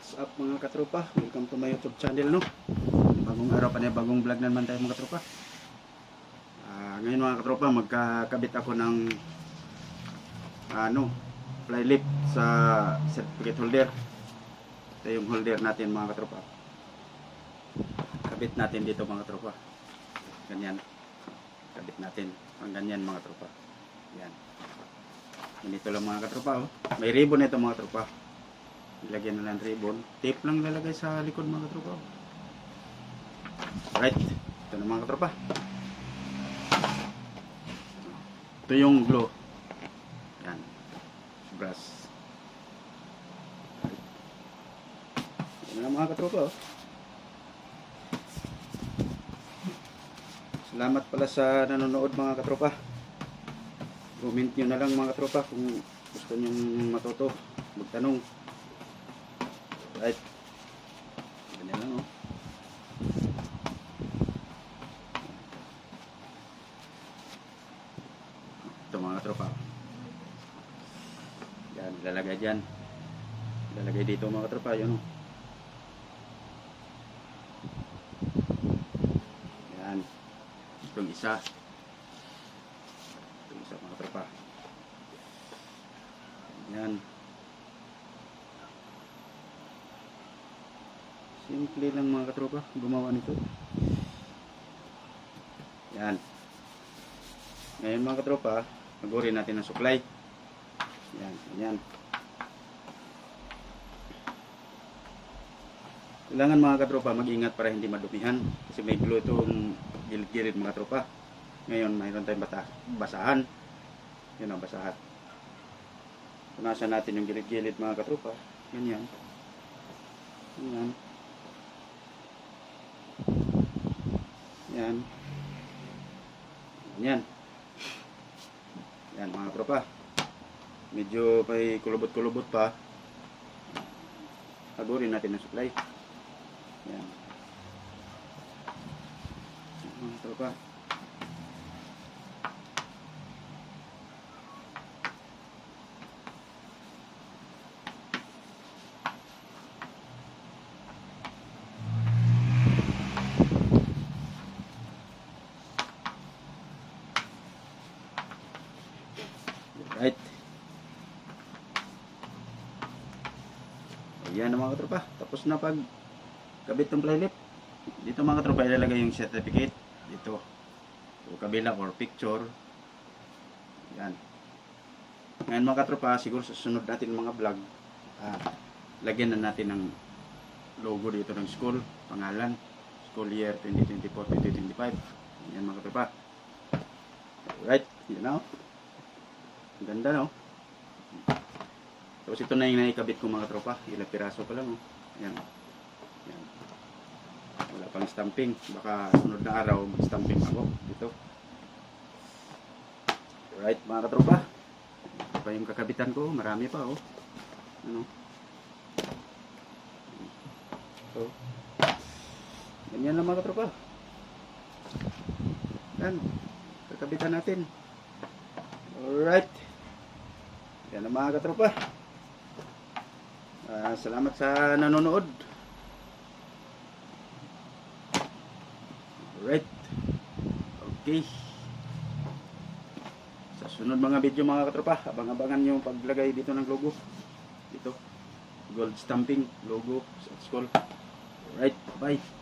What's up mga katropa? Welcome to my YouTube channel no. Bagong araw pa niya, bagong vlog na naman tayo mga katropa. Ah, ngayon mga katropa, magkakabit ako ng ano, fly lip sa certificate holder. Ito yung holder natin mga katropa. Kabit natin dito mga katropa. Ganyan. Kabit natin. Ang ganyan mga katropa. Yan. Ganito lang mga katropa. Oh. May ribbon ito mga katropa. Ilagyan na ng ribbon. Tape lang lalagay sa likod mga katropa. Right. Ito na mga katropa. Ito yung glue. Yan. Brass. Right. Yan na mga katropa. Oh. Salamat pala sa nanonood mga katropa. Comment nyo na lang mga katropa kung gusto nyo matuto. Magtanong. Right. Ganyan lang oh. Ito mga tropa. Yan, ilalagay dyan. Ilalagay dito mga tropa, yun oh. Yan. Itong isa. Itong isa mga tropa. Yan. Simple lang mga katropa, gumawa nito. Yan. Ngayon mga katropa, magurin natin ang supply. Yan, yan. Kailangan mga katropa mag-ingat para hindi madumihan kasi may glue itong gilid-gilid mga katropa. Ngayon mayroon tayong bata, basahan. Yan ang basahan. Punasan natin yung gilid-gilid mga katropa. Ganyan. Ganyan. Yan. Yan. Yan mga tropa. Medyo may kulubot-kulubot pa. Hagurin natin ang supply. Yan. Yan, Mga tropa. Right. Ayan mga katropa. Tapos na pag kabit ng flylip. Dito mga katropa ilalagay yung certificate. Dito. O kabila or picture. Yan. Ngayon mga katropa, siguro sa susunod natin mga vlog, ah, lagyan na natin ng logo dito ng school, pangalan, school year 2024-2025. Yan mga katropa. Right, you know. Ganda no? Tapos ito na yung naikabit ko mga tropa. Ilang piraso pa lang. Oh. Ayan. Ayan. Wala pang stamping. Baka sunod na araw mag-stamping ako. Dito. Right mga katropa. Ito pa yung kakabitan ko. Marami pa oh. Ano? So. Ganyan lang mga katropa. Yan. Kakabitan natin. Alright. Yan ang mga katropa. Ah, salamat sa nanonood. Alright. Okay. Sa sunod mga video mga katropa, abang-abangan yung paglagay dito ng logo. Dito. Gold stamping logo sa school. Alright. Bye.